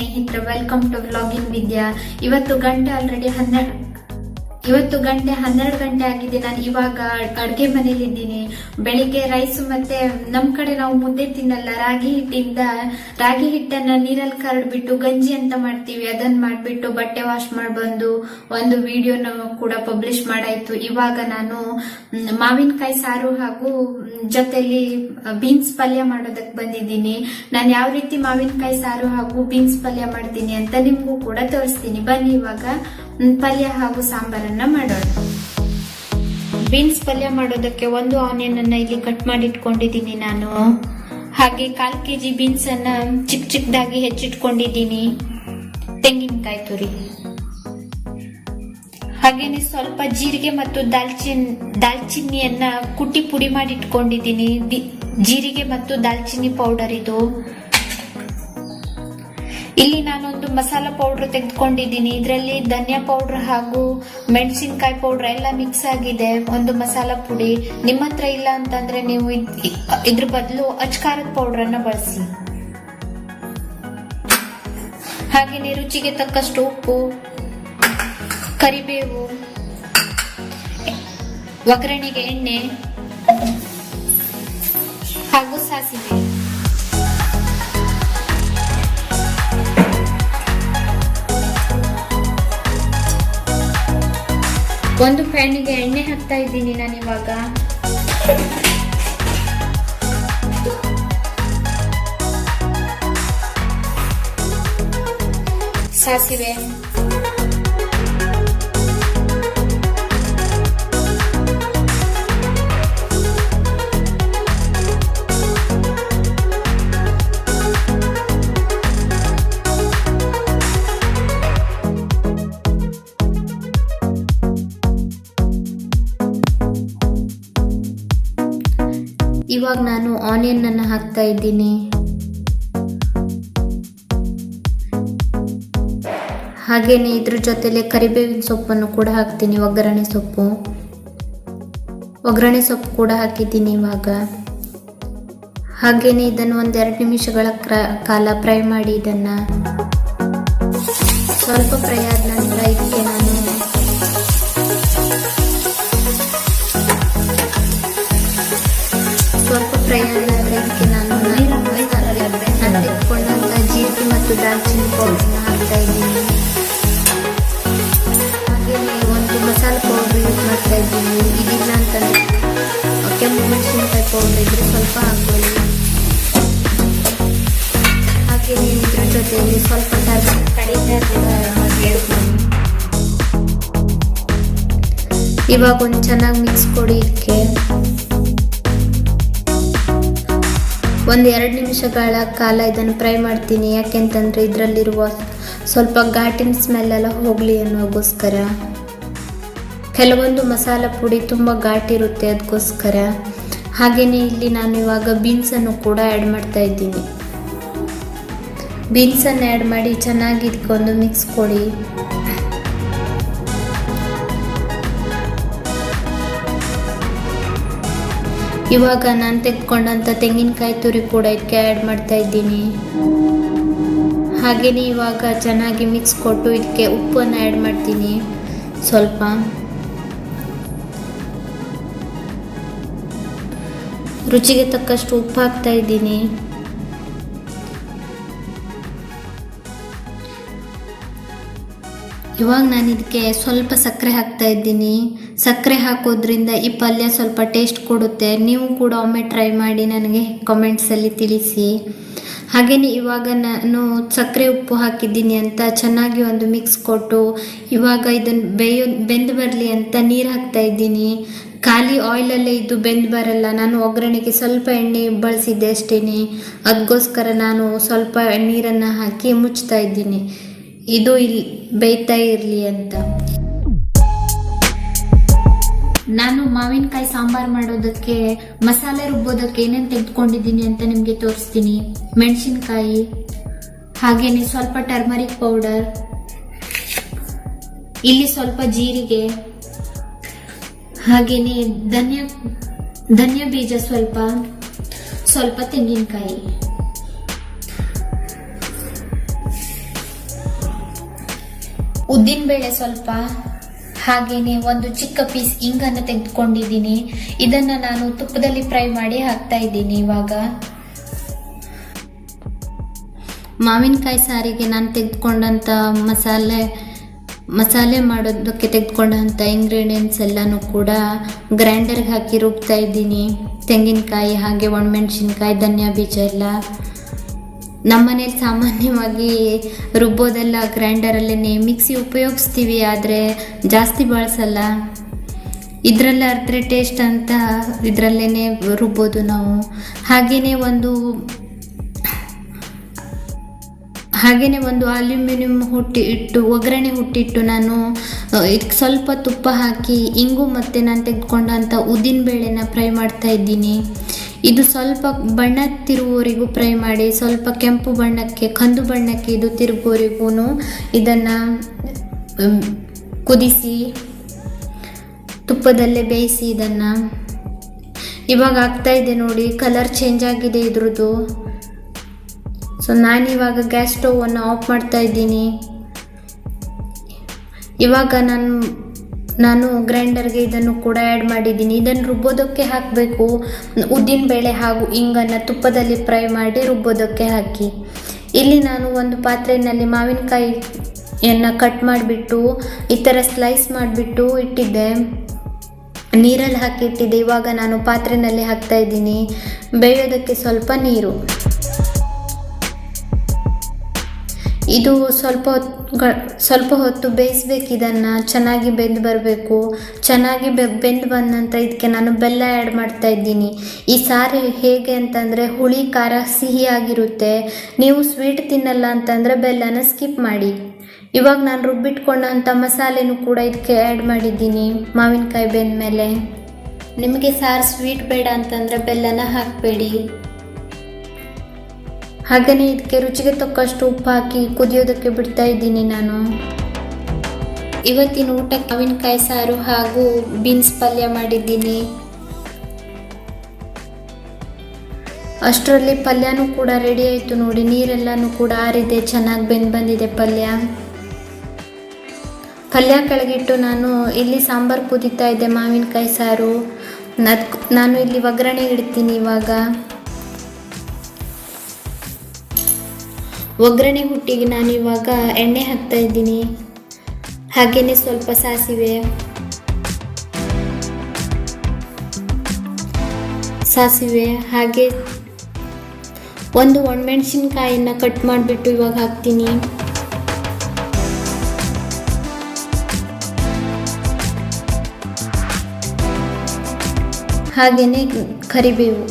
ಸ್ನೇಹಿತರೆ welcome to vlogging ವಿದ್ಯಾ ಇವತ್ತು ಗಂಟೆ ಆಲ್ರೆಡಿ ಹನ್ನೆರಡು ಇವತ್ತು ಗಂಟೆ ಹನ್ನೆರಡು ಗಂಟೆ ಆಗಿದೆ. ನಾನು ಇವಾಗ ಅಡುಗೆ ಮನೇಲಿ ಇದ್ದೀನಿ ಬೆಳಿಗ್ಗೆ ರೈಸ್ ಮತ್ತೆ ನಮ್ ಕಡೆ ನಾವು ಮುದ್ದೆ ತಿನ್ನಲ್ಲ. ರಾಗಿ ಹಿಟ್ಟಿಂದ, ರಾಗಿ ಹಿಟ್ಟನ್ನ ನೀರಲ್ಲಿ ಕರಡ್ಬಿಟ್ಟು ಗಂಜಿ ಅಂತ ಮಾಡ್ತೀವಿ. ಅದನ್ನ ಮಾಡ್ಬಿಟ್ಟು ಬಟ್ಟೆ ವಾಶ್ ಮಾಡಿ ಬಂದು ಒಂದು ವಿಡಿಯೋನ ಕೂಡ ಪಬ್ಲಿಷ್ ಮಾಡಾಯ್ತು. ಇವಾಗ ನಾನು ಮಾವಿನಕಾಯಿ ಸಾರು ಹಾಗೂ ಜೊತೆಲಿ ಬೀನ್ಸ್ ಪಲ್ಯ ಮಾಡೋದಕ್ಕೆ ಬಂದಿದ್ದೀನಿ. ನಾನು ಯಾವ ರೀತಿ ಮಾವಿನಕಾಯಿ ಸಾರು ಹಾಗೂ ಬೀನ್ಸ್ ಪಲ್ಯ ಮಾಡ್ತೀನಿ ಅಂತ ನಿಮ್ಗೂ ಕೂಡ ತೋರಿಸ್ತೀನಿ. ಬನ್ನಿ ಇವಾಗ ಪಲ್ಯ ಹಾಗೂ ಸಾಂಬಾರನ್ನ ಮಾಡೋಣ. ಬೀನ್ಸ್ ಪಲ್ಯ ಮಾಡೋದಕ್ಕೆ ಒಂದು ಆನಿಯನ್ ಅನ್ನ ಇಲ್ಲಿ ಕಟ್ ಮಾಡಿ ಇಟ್ಕೊಂಡಿದ್ದೀನಿ ನಾನು. ಹಾಗೆ ಕಾಲ್ ಕೆಜಿ ಬೀನ್ಸ್ ಅನ್ನ ಚಿಕ್ಕ ಚಿಕ್ಕದಾಗಿ ಹೆಚ್ಚಿಟ್ಕೊಂಡಿದ್ದೀನಿ. ತೆಂಗಿನಕಾಯಿ ತುರಿ. ಹಾಗೇನೆ ಸ್ವಲ್ಪ ಜೀರಿಗೆ ಮತ್ತು ದಾಲ್ಚಿನ್, ದಾಲ್ಚಿನ್ನಿಯನ್ನ ಕುಟ್ಟಿ ಪುಡಿ ಮಾಡಿ ಇಟ್ಕೊಂಡಿದ್ದೀನಿ ಜೀರಿಗೆ ಮತ್ತು ದಾಲ್ಚಿನ್ನಿ ಪೌಡರ್ ಇದು. ಇಲ್ಲಿ ನಾನೊಂದು ಮಸಾಲ ಪೌಡರ್ ತೆಗೆದುಕೊಂಡಿದ್ದೀನಿ. ಇದರಲ್ಲಿ ಧನಿಯಾ ಪೌಡರ್ ಹಾಗೂ ಮೆಣಸಿನಕಾಯಿ ಪೌಡರ್ ಎಲ್ಲ ಮಿಕ್ಸ್ ಆಗಿದೆ. ಒಂದು ಮಸಾಲ ಪುಡಿ. ನಿಮ್ಮ ಹತ್ರ ಇಲ್ಲ ಅಂತಂದ್ರೆ ನೀವು ಇದ್- ಇದ್ರ ಬದಲು ಅಚ್ಕಾರದ ಪೌಡರ್ ಅನ್ನ ಬಳಸಿ. ಹಾಗೆಯೇ ರುಚಿಗೆ ತಕ್ಕಷ್ಟು ಉಪ್ಪು, ಕರಿಬೇವು, ಒಗ್ಗರಣೆಗೆ ಎಣ್ಣೆ ಹಾಗೂ ಸಾಸಿವೆ. ಒಂದು ಫ್ಯಾನಿಗೆ ಎಣ್ಣೆ ಹಾಕ್ತಾ ಇದ್ದೀನಿ ನಾನು ಇವಾಗ. ಸಾಸಿವೆ. ಇವಾಗ ನಾನು ಆನಿಯನ್ ಅನ್ನು ಹಾಕ್ತಾ ಇದ್ದೀನಿ. ಹಾಗೇನೆ ಇದ್ರ ಜೊತೆಲೆ ಕರಿಬೇವಿನ ಸೊಪ್ಪನ್ನು ಕೂಡ ಹಾಕ್ತೀನಿ, ಒಗ್ಗರಣೆ ಸೊಪ್ಪು. ಒಗ್ಗರಣೆ ಸೊಪ್ಪು ಕೂಡ ಹಾಕಿದ್ದೀನಿ ಇವಾಗ. ಹಾಗೇನೆ ಇದನ್ನು ಒಂದೆರಡು ನಿಮಿಷಗಳ ಕಾಲ ಫ್ರೈ ಮಾಡಿ ಇದನ್ನ. ಸ್ವಲ್ಪ ಫ್ರೈ ಆದ ಇವಾಗ ಒಂದು ಚೆನ್ನಾಗಿ ಮಿಕ್ಸ್ ಕೊಡಿ ಇದಕ್ಕೆ ಒಂದು ಎರಡು ನಿಮಿಷಗಳ ಕಾಲ ಇದನ್ನು ಫ್ರೈ ಮಾಡ್ತೀನಿ. ಯಾಕೆಂತಂದರೆ ಇದರಲ್ಲಿರುವ ಸ್ವಲ್ಪ ಘಾಟಿನ ಸ್ಮೆಲ್ ಎಲ್ಲ ಹೋಗಲಿ ಅನ್ನೋಗೋಸ್ಕರ. ಕೆಲವೊಂದು ಮಸಾಲ ಪುಡಿ ತುಂಬ ಘಾಟಿರುತ್ತೆ ಅದಕ್ಕೋಸ್ಕರ ಹಾಗೆಯೇ ಇಲ್ಲಿ ನಾನು ಇವಾಗ ಬೀನ್ಸನ್ನು ಕೂಡ ಆ್ಯಡ್ ಮಾಡ್ತಾ ಇದ್ದೀನಿ. ಬೀನ್ಸನ್ನು ಆ್ಯಡ್ ಮಾಡಿ ಚೆನ್ನಾಗಿ ಇದಕ್ಕೊಂದು ಮಿಕ್ಸ್ ಕೊಡಿ. ಇವಾಗ ನಾನು ತೆಗೆದುಕೊಂಡಂಥ ತೆಂಗಿನಕಾಯಿ ತುರಿ ಕೂಡ ಇದಕ್ಕೆ ಆ್ಯಡ್ ಮಾಡ್ತಾ ಇದ್ದೀನಿ. ಹಾಗೆಯೇ ಇವಾಗ ಚೆನ್ನಾಗಿ ಮಿಕ್ಸ್ ಕೊಟ್ಟು ಇದಕ್ಕೆ ಉಪ್ಪನ್ನು ಆ್ಯಡ್ ಮಾಡ್ತೀನಿ. ಸ್ವಲ್ಪ. ರುಚಿಗೆ ತಕ್ಕಷ್ಟು ಉಪ್ಪು ಹಾಕ್ತಾ ಇದ್ದೀನಿ. ಇವಾಗ ನಾನು ಇದಕ್ಕೆ ಸ್ವಲ್ಪ ಸಕ್ಕರೆ ಹಾಕ್ತಾ ಇದ್ದೀನಿ. ಸಕ್ಕರೆ ಹಾಕೋದ್ರಿಂದ ಈ ಪಲ್ಯ ಸ್ವಲ್ಪ ಟೇಸ್ಟ್ ಕೊಡುತ್ತೆ. ನೀವು ಕೂಡ ಒಮ್ಮೆ ಟ್ರೈ ಮಾಡಿ ನನಗೆ ಕಾಮೆಂಟ್ಸಲ್ಲಿ ತಿಳಿಸಿ. ಹಾಗೇ ಇವಾಗ ನಾನು ಸಕ್ಕರೆ ಉಪ್ಪು ಹಾಕಿದ್ದೀನಿ ಅಂತ ಚೆನ್ನಾಗಿ ಒಂದು ಮಿಕ್ಸ್ ಕೊಟ್ಟು ಇವಾಗ ಇದನ್ನು ಬೇಯೋ, ಬೆಂದು ಬರಲಿ ಅಂತ ನೀರು ಹಾಕ್ತಾ ಇದ್ದೀನಿ. ಖಾಲಿ ಆಯಿಲಲ್ಲೇ ಇದು ಬೆಂದು ಬರಲ್ಲ. ನಾನು ಒಗ್ಗರಣೆಗೆ ಸ್ವಲ್ಪ ಎಣ್ಣೆ ಬಳಸಿದ್ದೆ ಅಷ್ಟೇ ಅದಕ್ಕೋಸ್ಕರ ನಾನು ಸ್ವಲ್ಪ ನೀರನ್ನು ಹಾಕಿ ಮುಚ್ತಾ ಇದ್ದೀನಿ. ಇದು ಇಲ್ಲಿ ಬೇಯ್ತಾ ಇರಲಿ ಅಂತ. ನಾನು ಮಾವಿನಕಾಯಿ ಸಾಂಬಾರ್ ಮಾಡೋದಕ್ಕೆ, ಮಸಾಲೆ ರುಬ್ಬೋದಕ್ಕೆ ಏನೇನು ತೆಗೆದುಕೊಂಡಿದ್ದೀನಿ ಅಂತ ನಿಮಗೆ ತೋರಿಸ್ತೀನಿ. ಮೆಣಸಿನಕಾಯಿ, ಹಾಗೇನೆ ಸ್ವಲ್ಪ ಟರ್ಮರಿಕ್ ಪೌಡರ್, ಇಲ್ಲಿ ಸ್ವಲ್ಪ ಜೀರಿಗೆ, ಹಾಗೇನೆ ಧನ್ಯ ಧನ್ಯ ಬೀಜ ಸ್ವಲ್ಪ ಸ್ವಲ್ಪ ತೆಂಗಿನಕಾಯಿ. ಉದ್ದಿನ ಬೇಳೆ ಸ್ವಲ್ಪ, ಹಾಗೇನೆ ಒಂದು ಚಿಕ್ಕ ಪೀಸ್ ಇಂಗನ್ನು ತೆಗೆದುಕೊಂಡಿದ್ದೀನಿ. ಇದನ್ನ ನಾನು ತುಪ್ಪದಲ್ಲಿ ಫ್ರೈ ಮಾಡಿ ಹಾಕ್ತಾ ಇದ್ದೀನಿ ಇವಾಗ. ಮಾವಿನಕಾಯಿ ಸಾರಿಗೆ ನಾನು ತೆಗೆದುಕೊಂಡಂತ ಮಸಾಲೆ ಮಸಾಲೆ ಮಾಡೋದಕ್ಕೆ ತೆಗೆದುಕೊಂಡಂಥ ಇಂಗ್ರೀಡಿಯೆಂಟ್ಸ್ ಎಲ್ಲನೂ ಕೂಡ ಗ್ರೈಂಡರ್ಗೆ ಹಾಕಿ ರುಬ್ತಾ ಇದ್ದೀನಿ. ತೆಂಗಿನಕಾಯಿ ಹಾಗೆ ಒಣಮೆಣಸಿನ್ಕಾಯಿ ಧನಿಯಾ ಬೀಜ ಎಲ್ಲ. ನಮ್ಮನೇಲಿ ಸಾಮಾನ್ಯವಾಗಿ ರುಬ್ಬೋದೆಲ್ಲ ಗ್ರೈಂಡರಲ್ಲೇ ಮಿಕ್ಸಿ ಉಪಯೋಗಿಸ್ತೀವಿ, ಆದರೆ ಜಾಸ್ತಿ ಬಳಸಲ್ಲ. ಇದರಲ್ಲೇ ಅರ್ಧ ಟೇಸ್ಟ್ ಅಂತ ಇದರಲ್ಲೇ ರುಬ್ಬೋದು ನಾವು. ಹಾಗೆಯೇ ಒಂದು ಹಾಗೆಯೇ ಒಂದು ಅಲ್ಯೂಮಿನಿಯಂ ಹುಟ್ಟಿ ಇಟ್ಟು, ಒಗ್ಗರಣೆ ಹುಟ್ಟಿಟ್ಟು ನಾನು ಇದಕ್ಕೆ ಸ್ವಲ್ಪ ತುಪ್ಪ ಹಾಕಿ, ಇಂಗು ಮತ್ತು ನಾನು ತೆಗೆದುಕೊಂಡಂಥ ಉದ್ದಿನ ಬೇಳೆನ ಫ್ರೈ ಮಾಡ್ತಾ ಇದ್ದೀನಿ. ಇದು ಸ್ವಲ್ಪ ಬಣ್ಣ ತಿರುವವರಿಗೂ ಫ್ರೈ ಮಾಡಿ, ಸ್ವಲ್ಪ ಕೆಂಪು ಬಣ್ಣಕ್ಕೆ, ಕಂದು ಬಣ್ಣಕ್ಕೆ ಇದು ತಿರುಗುವವರೆಗೂ ಇದನ್ನು ಕುದಿಸಿ, ತುಪ್ಪದಲ್ಲೇ ಬೇಯಿಸಿ ಇದನ್ನು. ಇವಾಗ ಆಗ್ತಾ ಇದೆ ನೋಡಿ, ಕಲರ್ ಚೇಂಜ್ ಆಗಿದೆ ಇದ್ರದ್ದು. ಸೊ ನಾನಿವಾಗ ಗ್ಯಾಸ್ ಸ್ಟೋವನ್ನು ಆಫ್ ಮಾಡ್ತಾ ಇದ್ದೀನಿ. ಇವಾಗ ನಾನು ನಾನು ಗ್ರೈಂಡರ್ಗೆ ಇದನ್ನು ಕೂಡ ಆ್ಯಡ್ ಮಾಡಿದ್ದೀನಿ. ಇದನ್ನು ರುಬ್ಬೋದಕ್ಕೆ ಹಾಕಬೇಕು. ಉದ್ದಿನ ಬೇಳೆ ಹಾಗೂ ಇಂಗನ್ನು ತುಪ್ಪದಲ್ಲಿ ಫ್ರೈ ಮಾಡಿ ರುಬ್ಬೋದಕ್ಕೆ ಹಾಕಿ. ಇಲ್ಲಿ ನಾನು ಒಂದು ಪಾತ್ರೆಯಲ್ಲಿ ಮಾವಿನಕಾಯಿಯನ್ನು ಕಟ್ ಮಾಡಿಬಿಟ್ಟು, ಈ ಥರ ಸ್ಲೈಸ್ ಮಾಡಿಬಿಟ್ಟು ಇಟ್ಟಿದ್ದೆ. ನೀರಲ್ಲಿ ಹಾಕಿ ಇಟ್ಟಿದ್ದೆ. ಇವಾಗ ನಾನು ಪಾತ್ರೆಯಲ್ಲಿ ಹಾಕ್ತಾ ಇದ್ದೀನಿ. ಬೇಯೋದಕ್ಕೆ ಸ್ವಲ್ಪ ನೀರು. ಇದು ಸ್ವಲ್ಪ ಸ್ವಲ್ಪ ಹೊತ್ತು ಬೇಯಿಸ್ಬೇಕು ಇದನ್ನು. ಚೆನ್ನಾಗಿ ಬೆಂದು ಬರಬೇಕು. ಚೆನ್ನಾಗಿ ಬೆಂದು ಬಂದ ನಂತರ ಇದಕ್ಕೆ ನಾನು ಬೆಲ್ಲ ಆ್ಯಡ್ ಮಾಡ್ತಾ ಇದ್ದೀನಿ. ಈ ಸಾರು ಹೇಗೆ ಅಂತಂದರೆ ಹುಳಿ, ಖಾರ ಸಿಹಿಯಾಗಿರುತ್ತೆ ನೀವು ಸ್ವೀಟ್ ತಿನ್ನಲ್ಲ ಅಂತಂದರೆ ಬೆಲ್ಲನ ಸ್ಕಿಪ್ ಮಾಡಿ. ಇವಾಗ ನಾನು ರುಬ್ಬಿಟ್ಕೊಂಡಂಥ ಮಸಾಲೆನೂ ಕೂಡ ಇದಕ್ಕೆ ಆ್ಯಡ್ ಮಾಡಿದ್ದೀನಿ. ಮಾವಿನಕಾಯಿ ಬೆಂದ ಮೇಲೆ ನಿಮಗೆ ಸಾರು ಸ್ವೀಟ್ ಬೇಡ ಅಂತಂದರೆ ಬೆಲ್ಲನ ಹಾಕಬೇಡಿ. ಹಾಗೆಯೇ ಇದಕ್ಕೆ ರುಚಿಗೆ ತಕ್ಕಷ್ಟು ಉಪ್ಪು ಹಾಕಿ ಕುದಿಯೋದಕ್ಕೆ ಬಿಡ್ತಾ ಇದ್ದೀನಿ ನಾನು. ಇವತ್ತಿನ ಊಟಕ್ಕೆ ಮಾವಿನಕಾಯಿ ಸಾರು ಹಾಗೂ ಬೀನ್ಸ್ ಪಲ್ಯ ಮಾಡಿದ್ದೀನಿ. ಅಷ್ಟರಲ್ಲಿ ಪಲ್ಯನೂ ಕೂಡ ರೆಡಿ ಆಯಿತು ನೋಡಿ, ನೀರೆಲ್ಲನೂ ಕೂಡ ಆರಿದೆ, ಚೆನ್ನಾಗಿ ಬೆಂದು ಬಂದಿದೆ ಪಲ್ಯ. ಪಲ್ಯ ಕೆಳಗಿಟ್ಟು ನಾನು ಇಲ್ಲಿ ಸಾಂಬಾರು ಕುದೀತಾ ಇದ್ದೆ ಮಾವಿನಕಾಯಿ ಸಾರು. ನಾನು ಇಲ್ಲಿ ಒಗ್ಗರಣೆ ಇಡ್ತೀನಿ ಇವಾಗ. ಒಗ್ಗರಣೆ ಹುಟ್ಟಿಗೆ ನಾನು ಇವಾಗ ಎಣ್ಣೆ ಹಾಕ್ತಾ ಇದ್ದೀನಿ. ಹಾಗೆಯೇ ಸ್ವಲ್ಪ ಸಾಸಿವೆ. ಸಾಸಿವೆ, ಹಾಗೆ ಒಂದು ಒಣಮೆಣಸಿನ್ಕಾಯಿನ ಕಟ್ ಮಾಡಿಬಿಟ್ಟು ಇವಾಗ ಹಾಕ್ತೀನಿ. ಹಾಗೆಯೇ ಕರಿಬೇವು.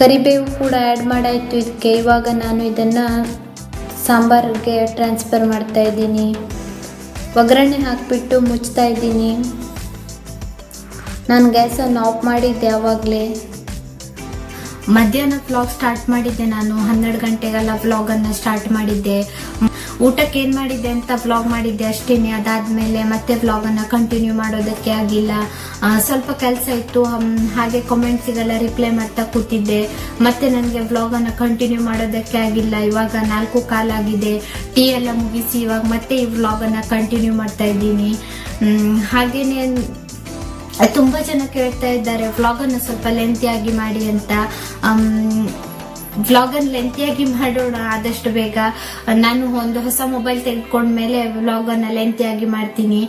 ಕರಿಬೇವು ಕೂಡ ಆ್ಯಡ್ ಮಾಡಾಯಿತು ಇದಕ್ಕೆ. ಇವಾಗ ನಾನು ಇದನ್ನು ಸಾಂಬಾರಿಗೆ ಟ್ರಾನ್ಸ್ಫರ್ ಮಾಡ್ತಾ ಇದ್ದೀನಿ. ಒಗ್ಗರಣೆ ಹಾಕಿಬಿಟ್ಟು ಮುಚ್ತಾ ಇದ್ದೀನಿ. ನಾನು ಗ್ಯಾಸನ್ನು ಆಫ್ ಮಾಡಿದ್ದೆ ಯಾವಾಗಲೇ ಮಧ್ಯಾಹ್ನ ವ್ಲಾಗ್ ಸ್ಟಾರ್ಟ್ ಮಾಡಿದ್ದೆ ನಾನು. ಹನ್ನೆರಡು ಗಂಟೆಗೆಲ್ಲ ವ್ಲಾಗನ್ನು ಸ್ಟಾರ್ಟ್ ಮಾಡಿದ್ದೆ. ಊಟಕ್ಕೆ ಏನು ಮಾಡಿದ್ದೆ ಅಂತ ವ್ಲಾಗ್ ಮಾಡಿದ್ದೆ ಅಷ್ಟೇನೆ. ಅದಾದಮೇಲೆ ಮತ್ತೆ ವ್ಲಾಗನ್ನು ಕಂಟಿನ್ಯೂ ಮಾಡೋದಕ್ಕೆ ಆಗಿಲ್ಲ. ಸ್ವಲ್ಪ ಕೆಲಸ ಇತ್ತು. ಹಾಗೆ ಕಾಮೆಂಟ್ಸಿಗೆಲ್ಲ ರಿಪ್ಲೈ ಮಾಡ್ತಾ ಕೂತಿದ್ದೆ. ಮತ್ತೆ ನನಗೆ ವ್ಲಾಗನ್ನು ಕಂಟಿನ್ಯೂ ಮಾಡೋದಕ್ಕೆ ಆಗಿಲ್ಲ. ಇವಾಗ ನಾಲ್ಕು ಕಾಲಾಗಿದೆ ಟೀ ಎಲ್ಲ ಮುಗಿಸಿ ಇವಾಗ ಮತ್ತೆ ಈ ವ್ಲಾಗನ್ನು ಕಂಟಿನ್ಯೂ ಮಾಡ್ತಾ ಇದ್ದೀನಿ. ಹಾಗೇನೆ ತುಂಬಾ ಜನ ಕೇಳ್ತಾ ಇದ್ದಾರೆ ವ್ಲಾಗ್ ಅನ್ನು ಸ್ವಲ್ಪ ಲೆಂತಿಯಾಗಿ ಮಾಡಿ ಅಂತ. ವ್ಲಾಗ್ ಅನ್ನು ಲೆಂತಿಯಾಗಿ ಮಾಡೋಣ, ಆದಷ್ಟು ಬೇಗ. ನಾನು ಒಂದು ಹೊಸ ಮೊಬೈಲ್ ತೆಗೆದುಕೊಂಡ್ಮೇಲೆ ವ್ಲಾಗ್ ಅನ್ನ ಲೆಂತಿಯಾಗಿ ಮಾಡ್ತೀನಿ.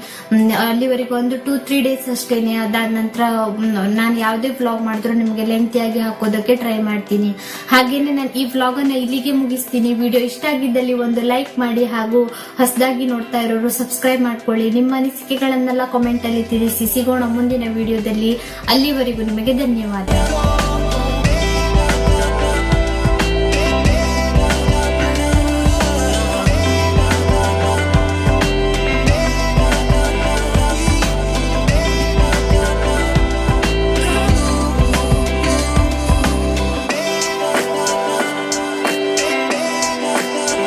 ಅಲ್ಲಿವರೆಗೂ ಒಂದು ಟೂ ತ್ರೀ ಡೇಸ್ ಅಷ್ಟೇನೆ. ಅದಾದ ನಂತರ ನಾನು ಯಾವುದೇ ವ್ಲಾಗ್ ಮಾಡಿದ್ರು ನಿಮಗೆ ಲೆಂತಿಯಾಗಿ ಹಾಕೋದಕ್ಕೆ ಟ್ರೈ ಮಾಡ್ತೀನಿ. ಹಾಗೇನೆ ನಾನು ಈ ವ್ಲಾಗ್ ಅನ್ನ ಇಲ್ಲಿಗೆ ಮುಗಿಸ್ತೀನಿ. ವಿಡಿಯೋ ಇಷ್ಟ ಆಗಿದ್ದಲ್ಲಿ ಒಂದು ಲೈಕ್ ಮಾಡಿ ಹಾಗೂ ಹೊಸದಾಗಿ ನೋಡ್ತಾ ಇರೋರು ಸಬ್ಸ್ಕ್ರೈಬ್ ಮಾಡ್ಕೊಳ್ಳಿ. ನಿಮ್ಮ ಅನಿಸಿಕೆಗಳನ್ನೆಲ್ಲ ಕಾಮೆಂಟ್ ಅಲ್ಲಿ ತಿಳಿಸಿ. ಸಿಗೋಣ ಮುಂದಿನ ವಿಡಿಯೋದಲ್ಲಿ ಅಲ್ಲಿವರೆಗೂ ನಿಮಗೆ ಧನ್ಯವಾದ.